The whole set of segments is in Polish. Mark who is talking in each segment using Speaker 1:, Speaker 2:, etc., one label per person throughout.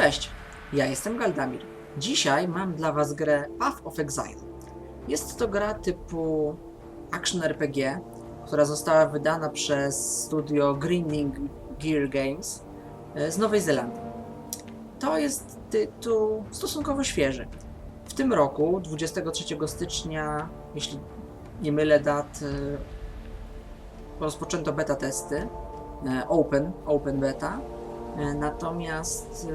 Speaker 1: Cześć, ja jestem Galdamir. Dzisiaj mam dla Was grę Path of Exile. Jest to gra typu action RPG, która została wydana przez studio Greening Gear Games e, z Nowej Zelandii. To jest tytuł stosunkowo świeży. W tym roku, 23 stycznia, jeśli nie mylę dat, e, rozpoczęto beta testy, e, open, open beta, Natomiast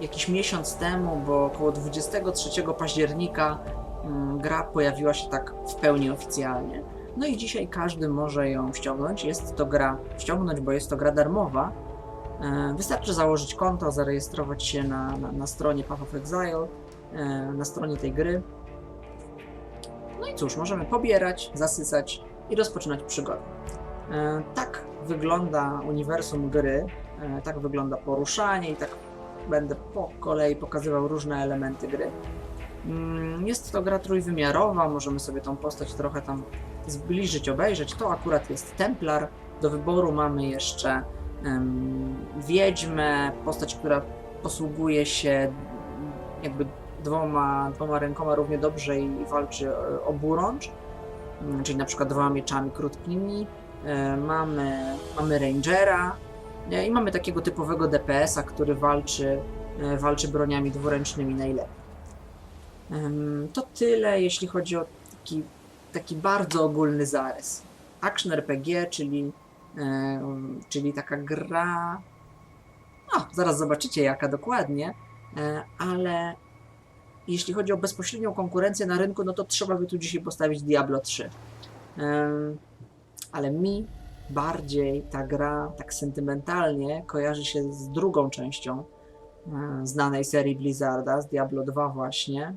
Speaker 1: e, jakiś miesiąc temu, bo około 23 października, mm, gra pojawiła się tak w pełni oficjalnie. No i dzisiaj każdy może ją ściągnąć. Jest to gra, ściągnąć, bo jest to gra darmowa. E, Wystarczy założyć konto, zarejestrować się na, na, na stronie Path of Exile, e, na stronie tej gry. No i cóż, możemy pobierać, zasysać i rozpoczynać przygodę. E, Tak wygląda uniwersum gry, e, tak wygląda poruszanie i tak będę po kolei pokazywał różne elementy gry. Mm, Jest to gra trójwymiarowa, możemy sobie tą postać trochę tam zbliżyć, obejrzeć. To akurat jest Templar. Do wyboru mamy jeszcze em, Wiedźmę, postać, która posługuje się jakby dwoma, dwoma rękoma równie dobrze i walczy e, oburącz, Mm, czyli na przykład dwoma mieczami krótkimi. E, Mamy, mamy Rangera e, i mamy takiego typowego DPS-a, który walczy, e, walczy broniami dwuręcznymi najlepiej. To tyle, jeśli chodzi o taki, taki bardzo ogólny zarys. Action RPG, czyli, em, czyli taka gra. No, zaraz zobaczycie jaka dokładnie, e, ale jeśli chodzi o bezpośrednią konkurencję na rynku, no to trzeba by tu dzisiaj postawić Diablo 3. Em, ale mi bardziej ta gra tak sentymentalnie kojarzy się z drugą częścią e, znanej serii Blizzarda, z Diablo 2 właśnie.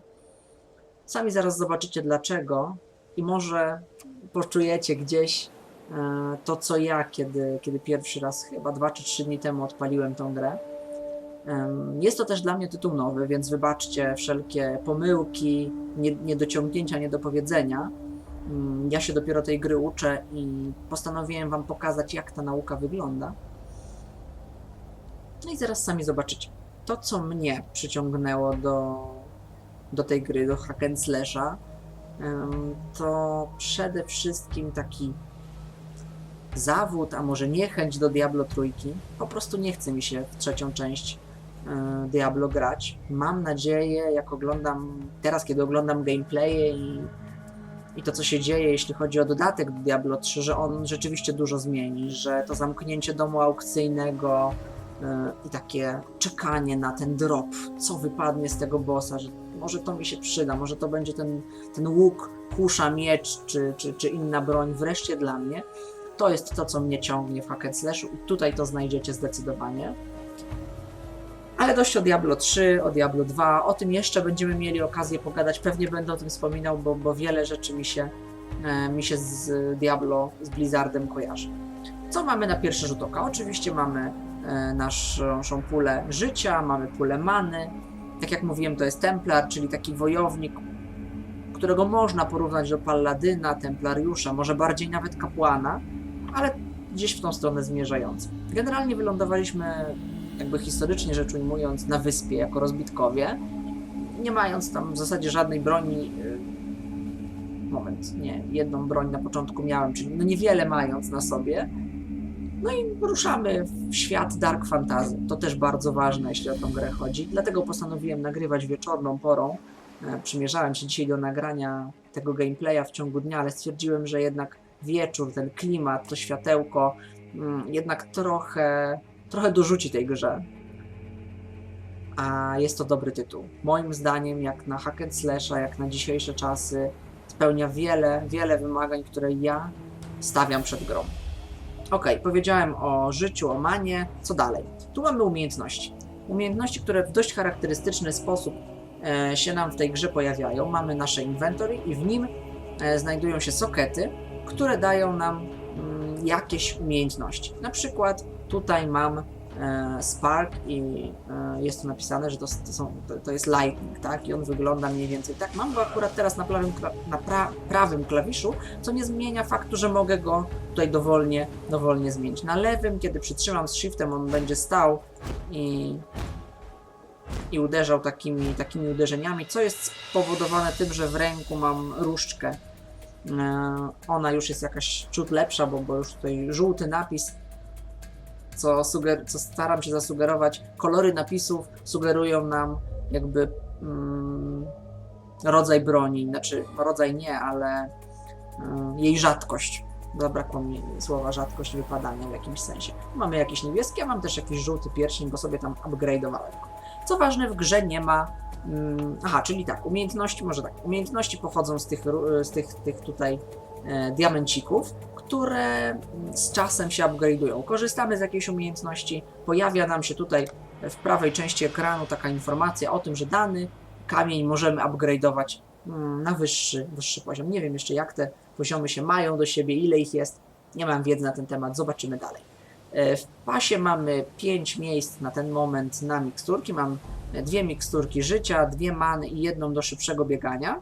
Speaker 1: Sami zaraz zobaczycie dlaczego i może poczujecie gdzieś e, to, co ja, kiedy, kiedy pierwszy raz, chyba 2 czy 3 dni temu odpaliłem tą grę. Jest to też dla mnie tytuł nowy, więc wybaczcie wszelkie pomyłki, nie- niedociągnięcia, niedopowiedzenia. Mm, Ja się dopiero tej gry uczę i postanowiłem Wam pokazać, jak ta nauka wygląda. No i zaraz sami zobaczycie. To, co mnie przyciągnęło do, do tej gry, do hack and slasha, to przede wszystkim taki zawód, a może niechęć do Diablo trójki. Po prostu nie chce mi się w trzecią część e, Diablo grać. Mam nadzieję, jak oglądam, teraz kiedy oglądam gameplaye i i to, co się dzieje, jeśli chodzi o dodatek do Diablo 3, że on rzeczywiście dużo zmieni, że to zamknięcie domu aukcyjnego yy, i takie czekanie na ten drop, co wypadnie z tego bossa, że może to mi się przyda, może to będzie ten, ten łuk, kusza, miecz czy, czy, czy inna broń wreszcie dla mnie. To jest to, co mnie ciągnie w hack and slashu i tutaj to znajdziecie zdecydowanie. Ale dość o Diablo 3, o Diablo 2, o tym jeszcze będziemy mieli okazję pogadać, pewnie będę o tym wspominał, bo, bo wiele rzeczy mi się, e, mi się z Diablo, z Blizzardem kojarzy. Co mamy na pierwszy rzut oka? Oczywiście mamy e, naszą, pulę życia, mamy pulę many. Tak jak mówiłem, to jest Templar, czyli taki wojownik, którego można porównać do Palladyna, Templariusza, może bardziej nawet kapłana, ale gdzieś w tą stronę zmierzający. Generalnie wylądowaliśmy jakby historycznie rzecz ujmując, na wyspie jako rozbitkowie, nie mając tam w zasadzie żadnej broni. y, Moment, nie, jedną broń na początku miałem, czyli no niewiele mając na sobie. No i ruszamy w świat dark fantasy. To też bardzo ważne, jeśli o tą grę chodzi. Dlatego postanowiłem nagrywać wieczorną porą. E, Przymierzałem się dzisiaj do nagrania tego gameplaya w ciągu dnia, ale stwierdziłem, że jednak wieczór, ten klimat, to światełko, mm, jednak trochę trochę dorzuci tej grze. A jest to dobry tytuł. Moim zdaniem, jak na hack and slasha, jak na dzisiejsze czasy, spełnia wiele, wiele wymagań, które ja stawiam przed grą. Ok, powiedziałem o życiu, o manie. Co dalej? Tu mamy umiejętności. Umiejętności, które w dość charakterystyczny sposób e, się nam w tej grze pojawiają. Mamy nasze inventory i w nim e, znajdują się sokety, które dają nam mm, jakieś umiejętności. Na przykład tutaj mam e, Spark i e, jest tu napisane, że to, są, to, jest Lightning, tak? I on wygląda mniej więcej tak. Mam go akurat teraz na, prawym, na pra, prawym klawiszu, co nie zmienia faktu, że mogę go tutaj dowolnie, dowolnie zmienić. Na lewym, kiedy przytrzymam z Shiftem, on będzie stał i i uderzał takimi, takimi uderzeniami, co jest spowodowane tym, że w ręku mam różdżkę. E, Ona już jest jakaś ciut lepsza, bo, bo już tutaj żółty napis, co, suger- co staram się zasugerować. Kolory napisów sugerują nam jakby mm, rodzaj broni, znaczy rodzaj nie, ale y, jej rzadkość. Zabrakło mi słowa rzadkość wypadania w jakimś sensie. Mamy jakiś niebieski, a mam też jakiś żółty pierścień, bo sobie tam upgrade'owałem. Co ważne, w grze nie ma. mm, aha, czyli tak, umiejętności, może tak. Umiejętności pochodzą z tych, z tych, tych tutaj diamencików, które z czasem się upgrade'ują. Korzystamy z jakiejś umiejętności, pojawia nam się tutaj w prawej części ekranu taka informacja o tym, że dany kamień możemy upgrade'ować mm, na wyższy, wyższy poziom. Nie wiem jeszcze jak te poziomy się mają do siebie, ile ich jest. Nie mam wiedzy na ten temat, zobaczymy dalej. E, W pasie mamy 5 miejsc na ten moment na miksturki. Mam e, dwie miksturki życia, dwie many i jedną do szybszego biegania.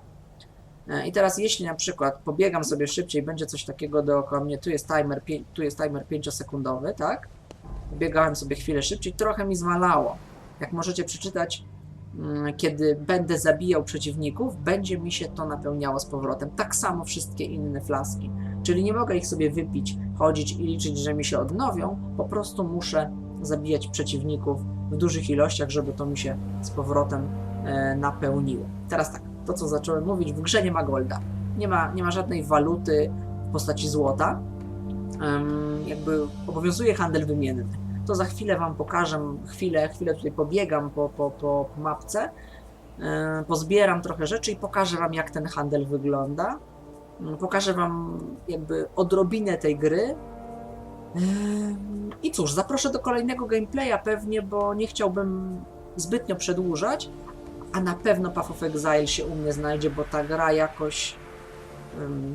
Speaker 1: E, I teraz jeśli na przykład pobiegam sobie szybciej, będzie coś takiego dookoła mnie, tu jest timer, tu jest timer 5-sekundowy, tak? Biegałem sobie chwilę szybciej, trochę mi zwalało. Jak możecie przeczytać, mm, kiedy będę zabijał przeciwników, będzie mi się to napełniało z powrotem. Tak samo wszystkie inne flaski. Czyli nie mogę ich sobie wypić, chodzić i liczyć, że mi się odnowią, po prostu muszę zabijać przeciwników w dużych ilościach, żeby to mi się z powrotem e, napełniło. Teraz tak, to co zacząłem mówić, w grze nie ma golda. Nie ma, nie ma żadnej waluty w postaci złota. Em, jakby obowiązuje handel wymienny. To za chwilę Wam pokażę, chwilę, chwilę tutaj pobiegam po, po, po, mapce, pozbieram trochę rzeczy i pokażę Wam, jak ten handel wygląda. Pokażę Wam jakby odrobinę tej gry. I cóż, zaproszę do kolejnego gameplaya pewnie, bo nie chciałbym zbytnio przedłużać, a na pewno Path of Exile się u mnie znajdzie, bo ta gra jakoś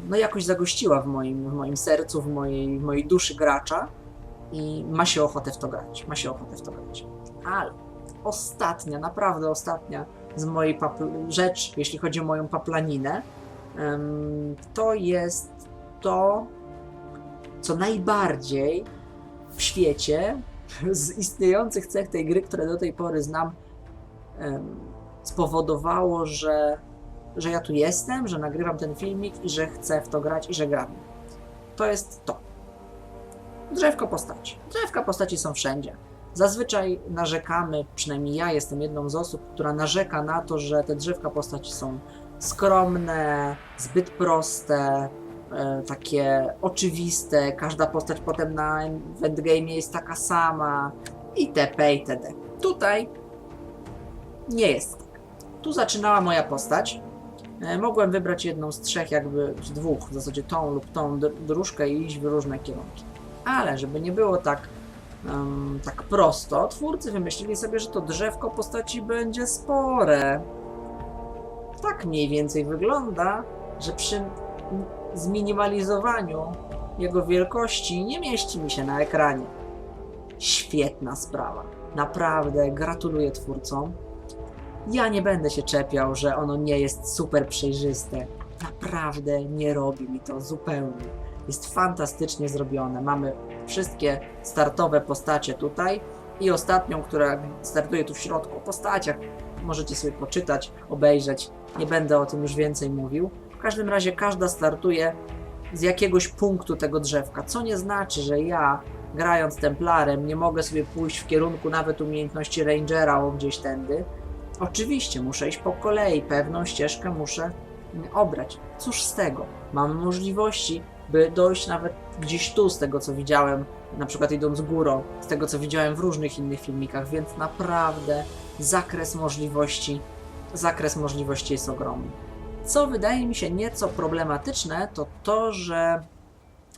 Speaker 1: no jakoś zagościła w moim, w moim sercu, w mojej, w mojej duszy gracza i ma się ochotę w to grać, ma się ochotę w to grać. Ale ostatnia, naprawdę ostatnia z mojej rzecz, jeśli chodzi o moją paplaninę, to jest to, co najbardziej w świecie z istniejących cech tej gry, które do tej pory znam, spowodowało, że, że ja tu jestem, że nagrywam ten filmik i że chcę w to grać i że gram. To jest to. Drzewko postaci. Drzewka postaci są wszędzie. Zazwyczaj narzekamy, przynajmniej ja jestem jedną z osób, która narzeka na to, że te drzewka postaci są skromne, zbyt proste, e, takie oczywiste, każda postać potem na endgame jest taka sama itp. itd. Tutaj nie jest tak. Tu zaczynała moja postać. E, Mogłem wybrać jedną z trzech, jakby z dwóch, w zasadzie tą lub tą dr- dróżkę i iść w różne kierunki. Ale żeby nie było tak, em, tak prosto, twórcy wymyślili sobie, że to drzewko postaci będzie spore tak mniej więcej wygląda, że przy zminimalizowaniu jego wielkości nie mieści mi się na ekranie. Świetna sprawa. Naprawdę gratuluję twórcom. Ja nie będę się czepiał, że ono nie jest super przejrzyste. Naprawdę nie robi mi to zupełnie. Jest fantastycznie zrobione. Mamy wszystkie startowe postacie tutaj i ostatnią, która startuje tu w środku o postaciach. Możecie sobie poczytać, obejrzeć. Nie będę o tym już więcej mówił. W każdym razie każda startuje z jakiegoś punktu tego drzewka, co nie znaczy, że ja grając Templarem nie mogę sobie pójść w kierunku nawet umiejętności Rangera o gdzieś tędy. Oczywiście muszę iść po kolei, pewną ścieżkę muszę mm, obrać. Cóż z tego? Mam możliwości, by dojść nawet gdzieś tu, z tego co widziałem, na przykład idąc górą, z tego co widziałem w różnych innych filmikach, więc naprawdę zakres możliwości, zakres możliwości jest ogromny. Co wydaje mi się nieco problematyczne, to to, że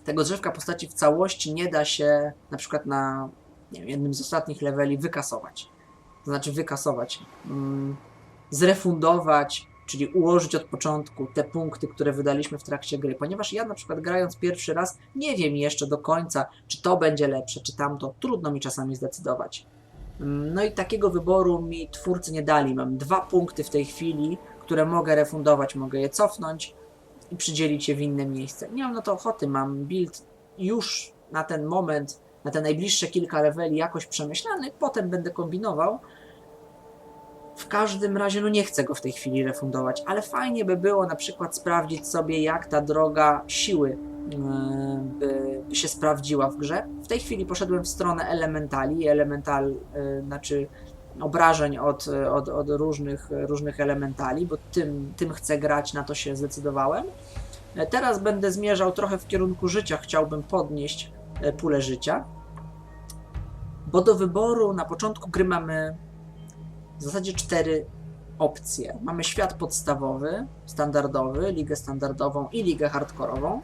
Speaker 1: tego drzewka postaci w całości nie da się na przykład na wiem, jednym z ostatnich leveli wykasować. To znaczy wykasować, mm, zrefundować, czyli ułożyć od początku te punkty, które wydaliśmy w trakcie gry. Ponieważ ja na przykład grając pierwszy raz nie wiem jeszcze do końca, czy to będzie lepsze, czy tamto. Trudno mi czasami zdecydować. Mm, No i takiego wyboru mi twórcy nie dali. Mam dwa punkty w tej chwili, które mogę refundować, mogę je cofnąć i przydzielić je w inne miejsce. Nie mam na to ochoty, mam build już na ten moment, na te najbliższe kilka leveli jakoś przemyślany, potem będę kombinował. W każdym razie, no nie chcę go w tej chwili refundować, ale fajnie by było na przykład sprawdzić sobie, jak ta droga siły yy, by, się sprawdziła w grze. W tej chwili poszedłem w stronę elementali, elemental, yy, znaczy obrażeń od, od, od różnych, różnych elementali, bo tym, tym chcę grać, na to się zdecydowałem. E, Teraz będę zmierzał trochę w kierunku życia, chciałbym podnieść e, pulę życia, bo do wyboru na początku gry mamy w zasadzie cztery opcje. Mamy świat podstawowy, standardowy, ligę standardową i ligę hardkorową,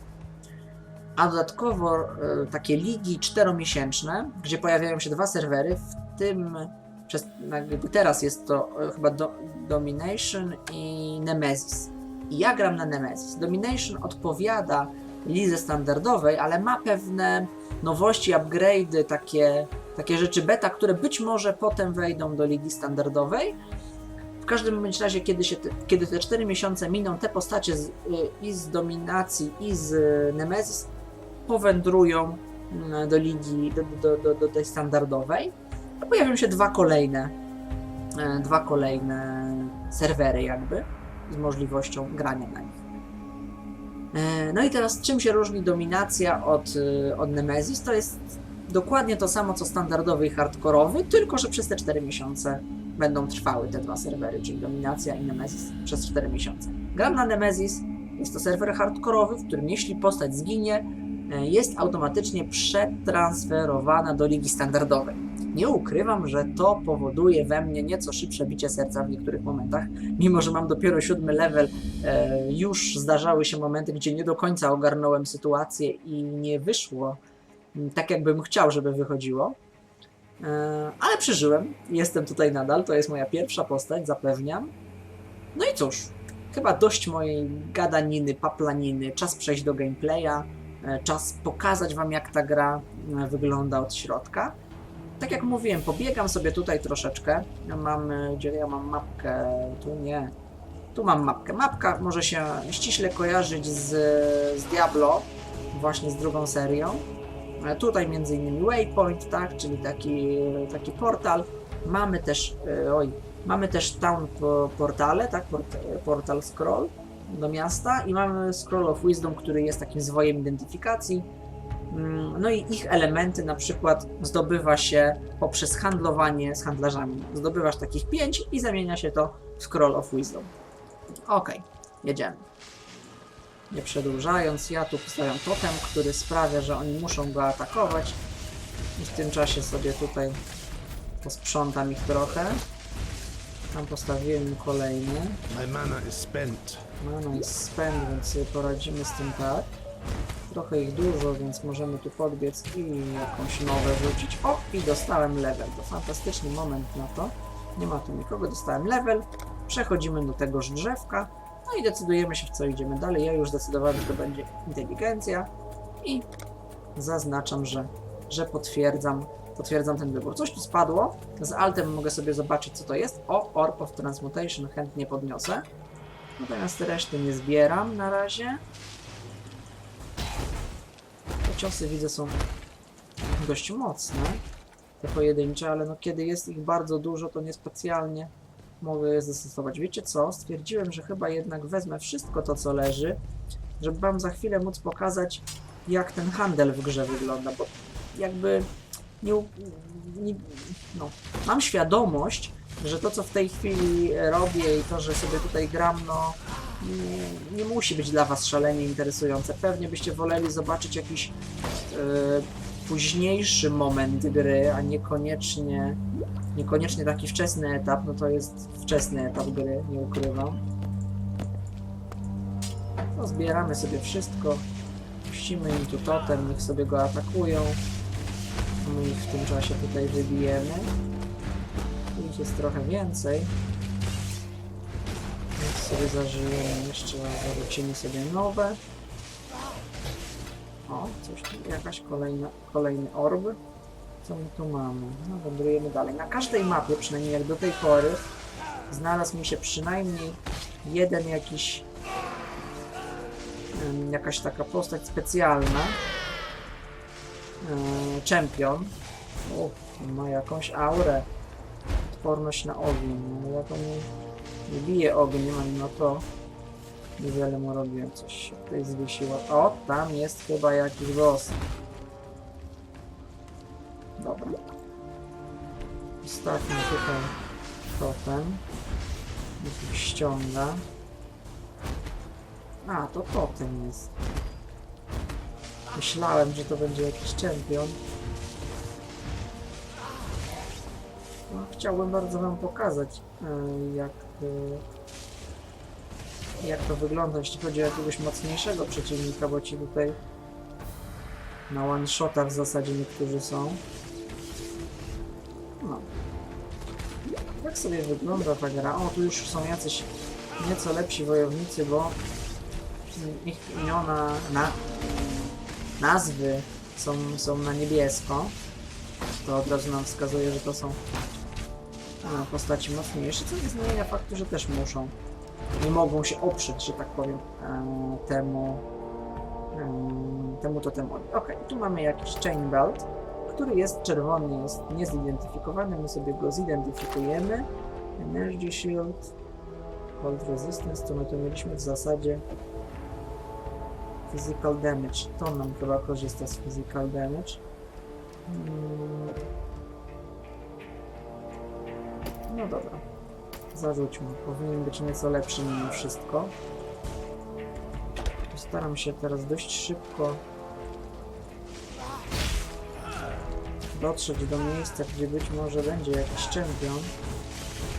Speaker 1: a dodatkowo e, takie ligi czteromiesięczne, gdzie pojawiają się dwa serwery, w tym przez, teraz jest to e, chyba do, Domination i Nemesis. I ja gram na Nemesis. Domination odpowiada lidze standardowej, ale ma pewne nowości, upgrade'y, takie, takie rzeczy beta, które być może potem wejdą do ligi standardowej. W każdym razie, kiedy, się te, kiedy te 4 miesiące miną, te postacie z, i z Dominacji, i z Nemesis powędrują mm, do ligi, do, do, do, do tej standardowej. Pojawią się dwa kolejne, e, dwa kolejne serwery jakby z możliwością grania na nich. E, No i teraz czym się różni dominacja od, y, od Nemesis? To jest dokładnie to samo co standardowy i hardkorowy, tylko że przez te 4 miesiące będą trwały te dwa serwery, czyli dominacja i Nemesis przez 4 miesiące. Gram na Nemesis, jest to serwer hardkorowy, w którym jeśli postać zginie, e, jest automatycznie przetransferowana do ligi standardowej. Nie ukrywam, że to powoduje we mnie nieco szybsze bicie serca w niektórych momentach, mimo że mam dopiero siódmy level, e, już zdarzały się momenty, gdzie nie do końca ogarnąłem sytuację i nie wyszło mm, tak, jakbym chciał, żeby wychodziło. E, ale przeżyłem, jestem tutaj nadal, to jest moja pierwsza postać, zapewniam. No i cóż, chyba dość mojej gadaniny, paplaniny, czas przejść do gameplaya, e, czas pokazać wam jak ta gra wygląda od środka. Tak jak mówiłem, pobiegam sobie tutaj troszeczkę. Ja mam, gdzie ja mam mapkę? Tu nie. Tu mam mapkę. Mapka może się ściśle kojarzyć z, z Diablo, właśnie z drugą serią. Tutaj między innymi Waypoint, tak, czyli taki, taki portal. Mamy też, e, oj, mamy też Town po- portale, tak, port, portal scroll do miasta i mamy Scroll of Wisdom, który jest takim zwojem identyfikacji. Mm, No i ich elementy na przykład zdobywa się poprzez handlowanie z handlarzami. Zdobywasz takich pięć i zamienia się to w Scroll of Wisdom. Okej, jedziemy. Nie przedłużając, ja tu postawiam totem, który sprawia, że oni muszą go atakować. I w tym czasie sobie tutaj posprzątam ich trochę. Tam postawiłem kolejny.
Speaker 2: My mana is spent.
Speaker 1: Więc sobie poradzimy z tym tak. Trochę ich dużo, więc możemy tu podbiec i jakąś nowe rzucić. O, i dostałem level. To fantastyczny moment na to. Nie ma tu nikogo, dostałem level. Przechodzimy do tegoż drzewka. No i decydujemy się, w co idziemy dalej. Ja już zdecydowałem, że to będzie inteligencja. I zaznaczam, że, że potwierdzam, potwierdzam ten wybór. Coś tu spadło. Z altem mogę sobie zobaczyć, co to jest. O, Orb of Transmutation chętnie podniosę. Natomiast reszty nie zbieram na razie. Ciosy widzę są dość mocne. Te pojedyncze, ale no kiedy jest ich bardzo dużo, to niespecjalnie mogę je zastosować. Wiecie co? Stwierdziłem, że chyba jednak wezmę wszystko to, co leży, żeby wam za chwilę móc pokazać, jak ten handel w grze wygląda, bo jakby nie, nie no, mam świadomość, że to, co w tej chwili robię i to, że sobie tutaj gram, no nie, musi być dla Was szalenie interesujące. Pewnie byście woleli zobaczyć jakiś e, późniejszy moment gry, a niekoniecznie, niekoniecznie taki wczesny etap. No to jest wczesny etap gry, nie ukrywam. No, zbieramy sobie wszystko. Puścimy im tu totem, niech sobie go atakują. My ich w tym czasie tutaj wybijemy. Ich jest trochę więcej. Sobie zażyjemy jeszcze, zarzucimy sobie nowe. O, coś tu, jakaś kolejna, kolejny orb. Co my tu mamy? No, wędrujemy dalej. Na każdej mapie, przynajmniej jak do tej pory, znalazł mi się przynajmniej jeden jakiś jakaś taka postać specjalna. E, Champion. O, ma jakąś aurę. odporność na ogień. No, ja to nie, nie biję ogniem, na to niewiele mu robiłem. Coś się tutaj zwiesiło. O, tam jest chyba jakiś boss. Dobra. Ostatni tutaj totem. Jakiś ściąga. A, to totem jest. Myślałem, że to będzie jakiś czempion. No, chciałbym bardzo wam pokazać, e, jak, e, jak to wygląda, jeśli chodzi o jakiegoś mocniejszego przeciwnika, bo ci tutaj na one shota w zasadzie niektórzy są. No. Tak sobie wygląda ta gra. O, tu już są jacyś nieco lepsi wojownicy, bo ich imiona, na, nazwy są, są na niebiesko. To od razu nam wskazuje, że to są postaci mocniejsze, co nie zmienia faktu, że też muszą. Nie mogą się oprzeć, że tak powiem, e, temu em, temu totemowi. Ok, tu mamy jakiś chain belt, który jest czerwony, jest niezidentyfikowany, my sobie go zidentyfikujemy. Energy shield, cold resistance, to my tu mieliśmy w zasadzie physical damage. To nam chyba korzysta z physical damage. Mm. No dobra. Zarzućmy. Powinien być nieco lepszy mimo wszystko. Postaram się teraz dość szybko dotrzeć do miejsca, gdzie być może będzie jakiś czempion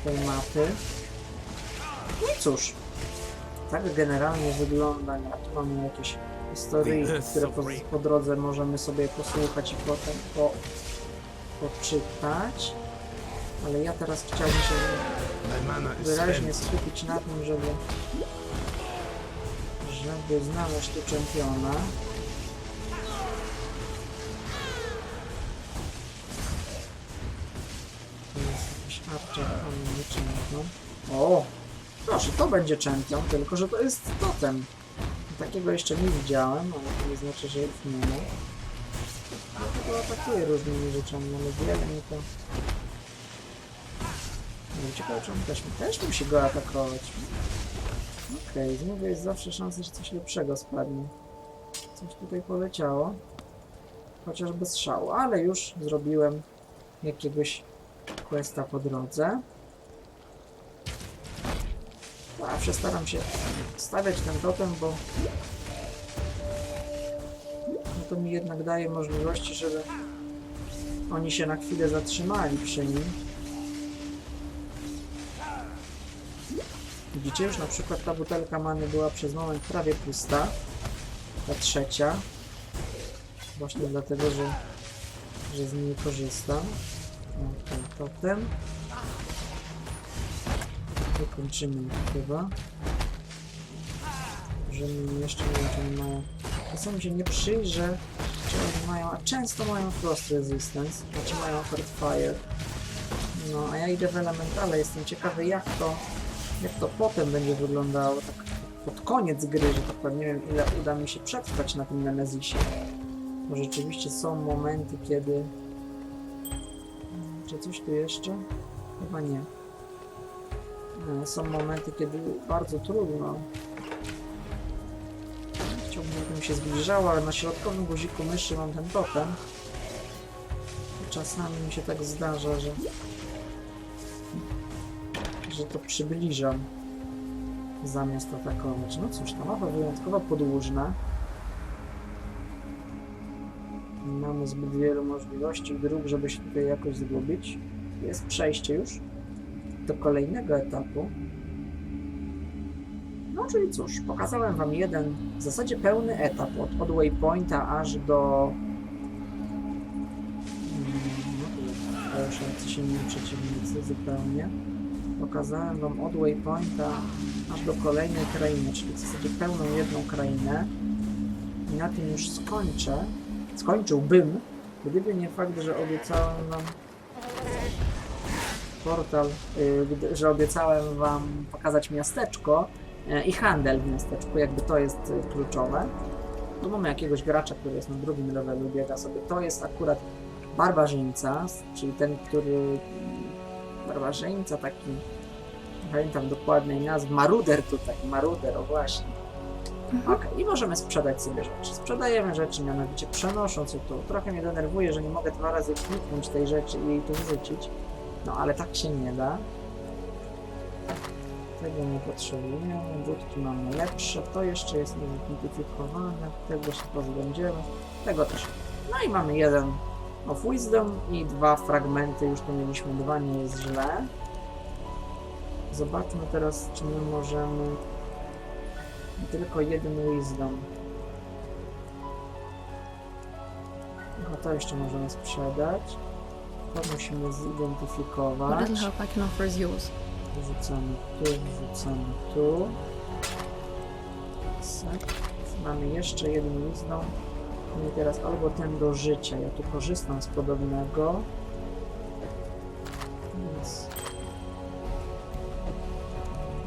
Speaker 1: tej mapy. No i cóż, tak generalnie wygląda. Tu mamy jakieś historie, które po, po drodze możemy sobie posłuchać i potem po, poczytać. Ale ja teraz chciałbym się wyraźnie skupić na tym, żeby żeby znaleźć tu czempiona. To jest jakiś archer, ale nie czempion. O! Proszę, to będzie czempion, tylko że to jest totem. Takiego jeszcze nie widziałem, ale to nie znaczy, że ma. Ja tylko atakuję różnymi rzeczami, ale wiele mi to... Nie ciekawe, czy on też, też musi go atakować. Okej, znowu jest zawsze szansa, że coś lepszego spadnie. Coś tutaj poleciało. Chociaż bez szału, ale już zrobiłem jakiegoś questa po drodze. Zawsze staram się stawiać ten totem, bo no to mi jednak daje możliwości, żeby oni się na chwilę zatrzymali przy nim. Widzicie, już na przykład ta butelka many była przez moment prawie pusta. Ta trzecia. Właśnie dlatego, że, że z niej korzystam. O, ten totem. Wykończymy ich chyba. Że mi jeszcze nie wiem, czy mają... Czasami się nie przyjrzę, czy oni mają... A często mają Frost Resistance, znaczy mają Hard Fire. No, a ja idę w Elementale, jestem ciekawy jak to jak to potem będzie wyglądało, tak pod koniec gry, że tak powiem, nie wiem ile uda mi się przetrwać na tym Nemezisie. Bo rzeczywiście są momenty, kiedy... Czy coś tu jeszcze? Chyba nie. E, Są momenty, kiedy bardzo trudno. Chciałbym, żebym się zbliżała, ale na środkowym guziku myszy mam ten totem. Czasami mi się tak zdarza, że że to przybliżam zamiast atakować. No cóż, ta mapa wyjątkowo podłużna. Nie mamy zbyt wielu możliwości dróg, żeby się tutaj jakoś zgubić. Jest przejście już do kolejnego etapu. No czyli cóż, pokazałem wam jeden w zasadzie pełny etap od, od waypointa aż do Mm, no, to już jacyś inni przeciwnicy zupełnie pokazałem wam od waypointa aż do kolejnej krainy, czyli w zasadzie pełną jedną krainę. I na tym już skończę. Skończyłbym, gdyby nie fakt, że obiecałem wam portal, y, że obiecałem wam pokazać miasteczko y, i handel w miasteczku, jakby to jest y, kluczowe. Tu mamy jakiegoś gracza, który jest na drugim levelu, biega sobie. To jest akurat barbarzyńca, czyli ten, który barbarzyńca taki. Nie pamiętam dokładnej nazwy. Maruder tutaj, maruder, o właśnie. Okej, i możemy sprzedać sobie rzeczy. Sprzedajemy rzeczy, mianowicie przenosząc je tu. Trochę mnie denerwuje, że nie mogę dwa razy kliknąć tej rzeczy i jej tu wrzucić. No ale tak się nie da. Tego nie potrzebujemy, budki mamy lepsze, to jeszcze jest niezidentyfikowane, tego się pozbędziemy, tego też. No i mamy jeden of wisdom i dwa fragmenty, już tu mieliśmy dwa, nie jest źle. Zobaczmy teraz, czy my możemy tylko jeden wisdom. No to jeszcze możemy sprzedać. To musimy zidentyfikować. Wrzucamy tu, wrzucamy tu. Mamy jeszcze jeden wisdom. I teraz albo ten do życia. Ja tu korzystam z podobnego. Więc...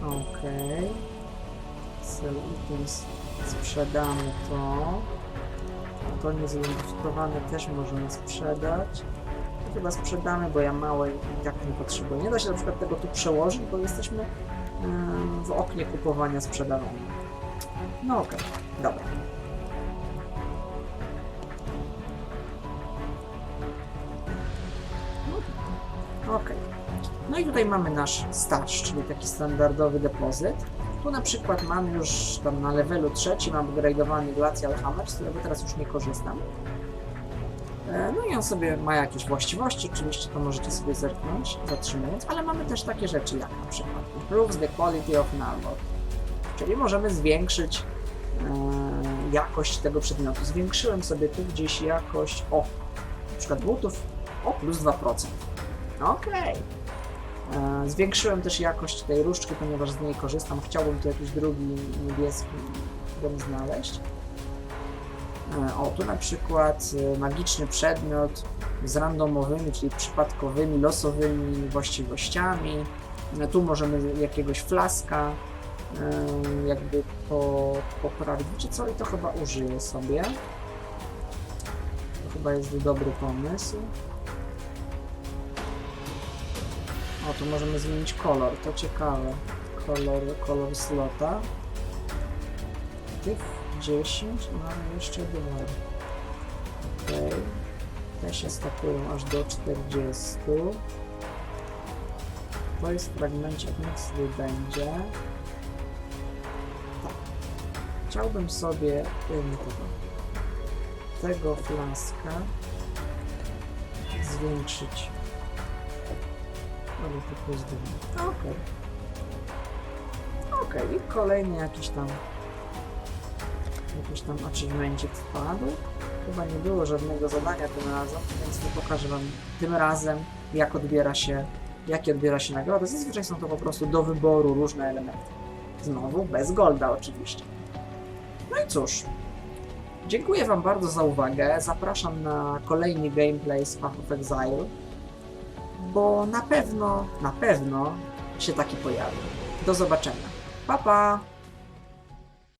Speaker 1: Okej. Sell items. Sprzedamy to. To niezidentyfikowane też możemy sprzedać. Chyba sprzedamy, bo ja małe i tak nie potrzebuję. Nie da się na przykład tego tu przełożyć, bo jesteśmy w oknie kupowania, sprzedawania. No okej, dobra. I tutaj mamy nasz stash, czyli taki standardowy depozyt. Tu na przykład mamy już tam na levelu trzecim upgrade'owany Glacial Hammer, z którego teraz już nie korzystam. E, No i on sobie ma jakieś właściwości, oczywiście to możecie sobie zerknąć, zatrzymując, ale mamy też takie rzeczy jak na przykład improves the quality of armor, czyli możemy zwiększyć e, jakość tego przedmiotu. Zwiększyłem sobie tu gdzieś jakość, o, na przykład butów, o, plus 2%. Okej. E, Zwiększyłem też jakość tej różdżki, ponieważ z niej korzystam. Chciałbym tu jakiś drugi niebieski dom znaleźć. E, O, tu na przykład e, magiczny przedmiot z randomowymi, czyli przypadkowymi, losowymi właściwościami. E, Tu możemy jakiegoś flaska e, jakby po, poprawić. Co? I to chyba użyję sobie. To chyba jest dobry pomysł. O, tu możemy zmienić kolor, to ciekawe. Kolor, kolor slota. Tych 10 i mamy jeszcze dwa. Okej. Te się stakują aż do 40. To jest fragmencik, nic nie będzie. Tak. Chciałbym sobie tego, tego flaska zwiększyć. Ale to dwa. Okej. Okej, i kolejny jakiś tam jakiś tam achievementik wpadł. Chyba nie było żadnego zadania tym razem, więc nie pokażę wam tym razem, jak odbiera się, jakie odbiera się nagrody. Zazwyczaj są to po prostu do wyboru różne elementy. Znowu bez golda oczywiście. No i cóż. Dziękuję wam bardzo za uwagę. Zapraszam na kolejny gameplay z Path of Exile, bo na pewno, na pewno się taki pojawi. Do zobaczenia. Pa pa!